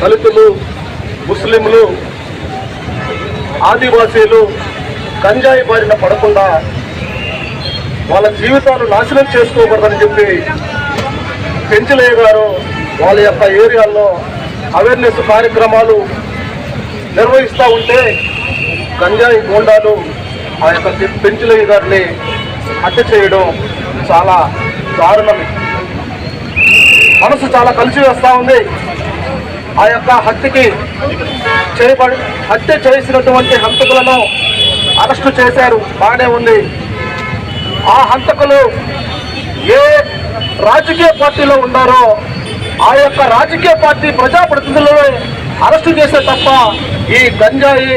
దళితులు ముస్లింలు ఆదివాసీలు గంజాయి బారిన పడకుండా వాళ్ళ జీవితాలు నాశనం చేసుకోకూడదని చెప్పి పెంచలయ్య గారు వాళ్ళ యొక్క ఏరియాల్లో అవేర్నెస్ కార్యక్రమాలు నిర్వహిస్తూ ఉంటే గంజాయి గోండాలు ఆ యొక్క పెంచలయ్య గారిని హత్య చేయడం చాలా దారుణం మనసు చాలా కలిసి వేస్తూ ఉంది. ఆ యొక్క హత్యకి చేయబడి హత్య చేసినటువంటి హంతకులను అరెస్టు చేశారు. బాగానే ఉంది. ఆ హంతకులు ఏ రాజకీయ పార్టీలో ఉన్నారో ఆ యొక్క రాజకీయ పార్టీ ప్రజాప్రతినిధులను అరెస్టు చేసే తప్ప ఈ గంజాయి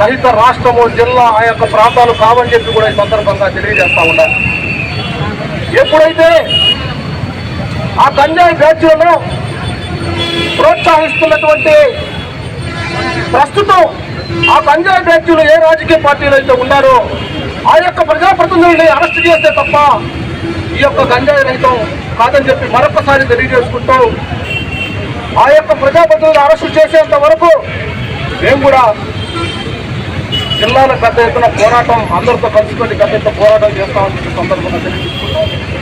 రహిత రాష్ట్రము జిల్లా ఆ యొక్క ప్రాంతాలు కావని చెప్పి కూడా ఈ సందర్భంగా తెలియజేస్తా ఉన్నారు ఎప్పుడైతే ఆ గంజాయి బ్యాచ్లను ప్రోత్సహిస్తున్నటువంటి ప్రస్తుతం ఆ గంజాయి బ్యాచ్లు ఏ రాజకీయ పార్టీలు అయితే ఉన్నారో ఆ యొక్క ప్రజాప్రతినిధుల్ని అరెస్ట్ చేస్తే తప్ప ఈ యొక్క గంజాయి రహితం కాదని చెప్పి మరొకసారి తెలియజేసుకుంటూ ఆ యొక్క ప్రజాప్రతినిధులు అరెస్టు చేసేంత వరకు మేము కూడా జిల్లాలో పెద్ద ఎత్తున పోరాటం అందరితో కలుసుకొని పెద్ద ఎత్తున పోరాటం చేస్తామని సందర్భంగా తెలియజేసుకుంటాం